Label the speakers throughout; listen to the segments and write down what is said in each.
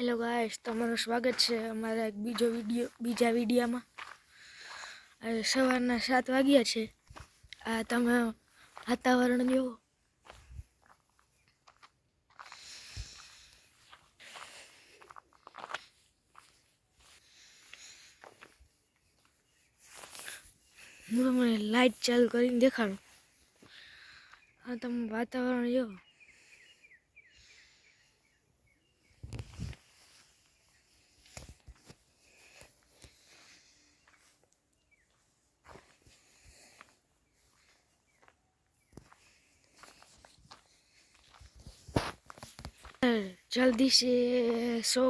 Speaker 1: Hello guys તમારું સ્વાગત છે અમારા એક બીજો વીડિયો, બીજા વિડીયામાં. સવારના સાત વાગ્યા છે. આ તમે વાતાવરણ જુઓ હું તમને લાઇટ ચાલુ કરીને દેખાડું. હા તમે વાતાવરણ જુઓ जल्दी से सौ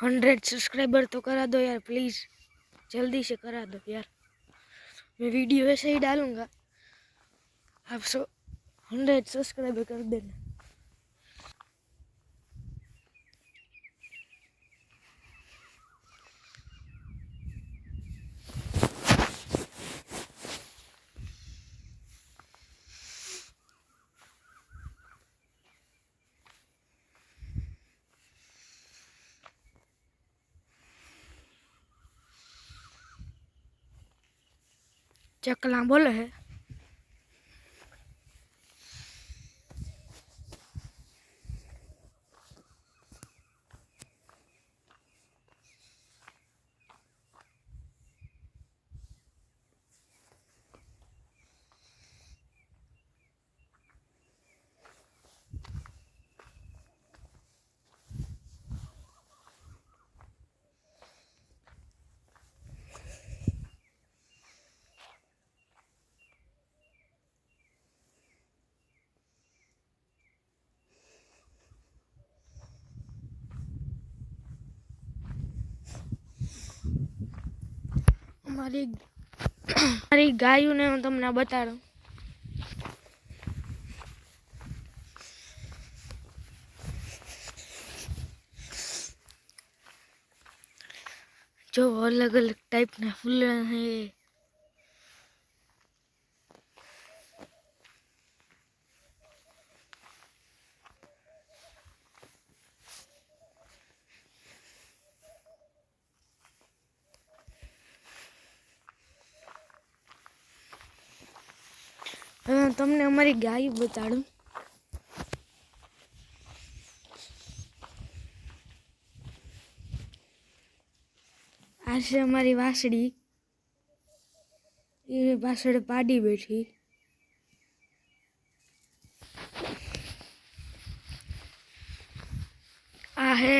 Speaker 1: हंड्रेड सब्सक्राइबर तो करा दो यार प्लीज़ जल्दी से करा दो यार मैं वीडियो ऐसे ही डालूंगा आप सौ हंड्रेड सब्सक्राइबर कर देना ચકલા બોલે હે અમારી મારી ગાયોને હું તમને બતાડું. જો અલગ અલગ ટાઈપના ફૂલ હે હવે હું તમને અમારી ગાય બતાડું. આ છે અમારી વાસળી. એ પાછળ પાડી બેઠી. આ હે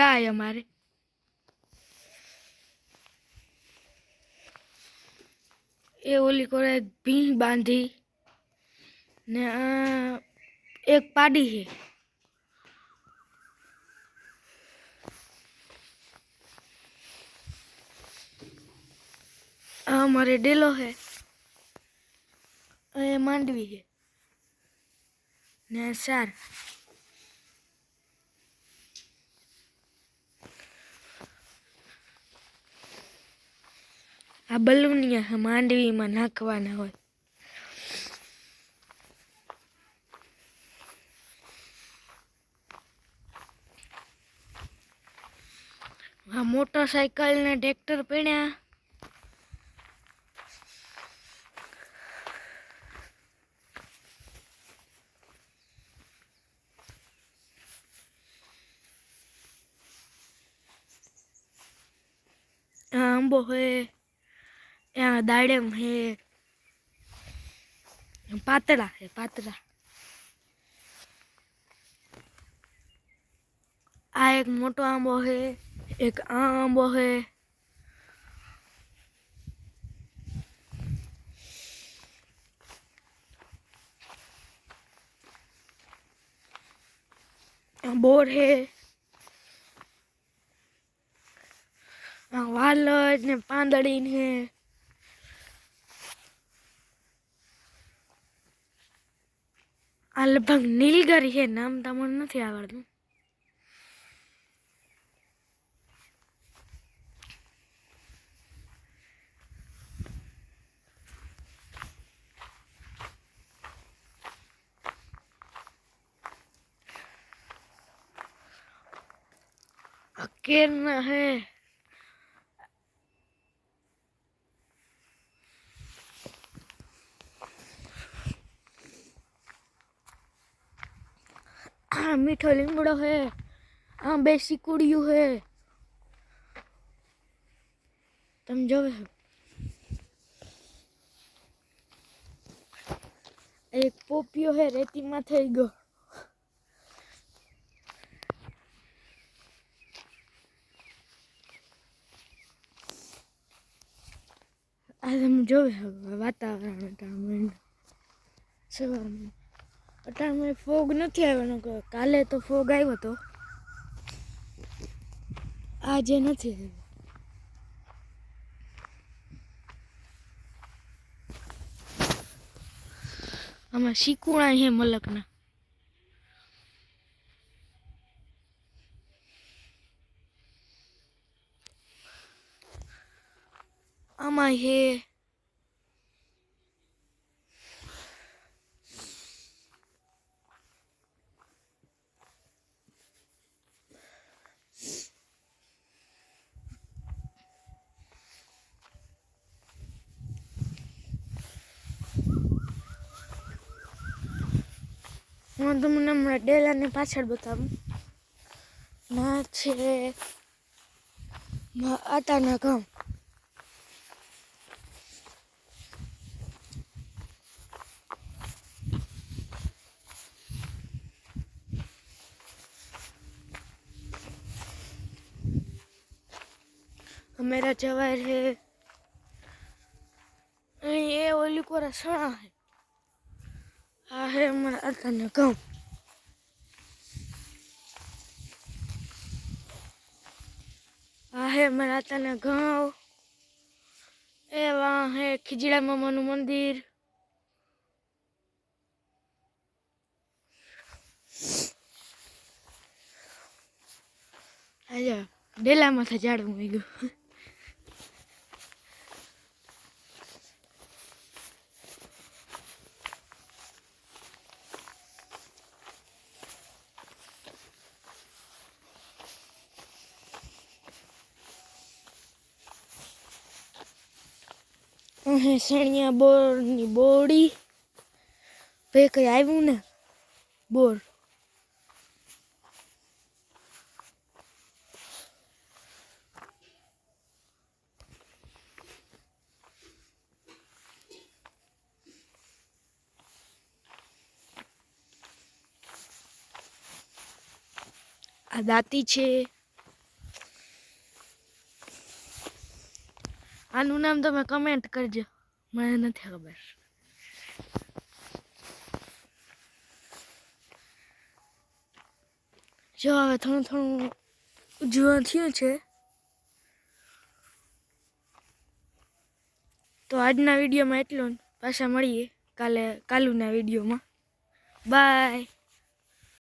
Speaker 1: ગાય અમારે. એ ઓલી કોરે ભીંગ બાંધી. ને એક પાડી છે. આ અમારે ડેલો છે. એ માંડવી છે. ને, સાર. આ બલૂનિયા માંડવીમાં નાખવાના હોય. આ મોટરસાયકલ ને ટ્રેક્ટર પડ્યા આંબો હે ત્યાં દાડેમ હે, પાતળા હે, પાતળા. આ એક મોટો આંબો હે. એક આ આંબો હે આ બોર હે આ વાલજ ને પાંદડી ને આ લગભગ નીલગરી છે નામ તમને નથી આવડતું કેરના હે આ મીઠો લીમડો હે આ બે સિકુડિયું હે તમે જોવે છો એક પોપિયો હે રેતીમાં થઈ ગયો આ તમે છો વાતાવરણ સવારમાં અટાણમાં ફોગ નથી આવ્યો કાલે તો ફોગ આવ્યો હતો આજે નથી આવ્યો. આમાં શીકુણા છે મલકના. આમાં છે હું તમને હમણાં ડેલાની પાછળ બતાવું. ના છે. મા- આટાના ગામ मेरा जवार है ये ओली को रसना है આ હે અમારા આટાના ગામ આ હે અમારા આટાના ગામ એવા હે ખીજડા મામાનું મંદિર આજે ડેલામાંથી ઝાડવું આવી ગયું અહીં સણિયા બોરની બોડી. ભાઈ કઈ આવ્યું ને બોર. આ દાંતી છે. આનું નામ તમે કમેન્ટ કરજો. મને નથી ખબર. જો હવે થોડું થોડું જુવાન થયું છે. તો આજના વિડીયોમાં એટલું. પાછા મળીએ કાલે કાલુના વિડીયોમાં. બાય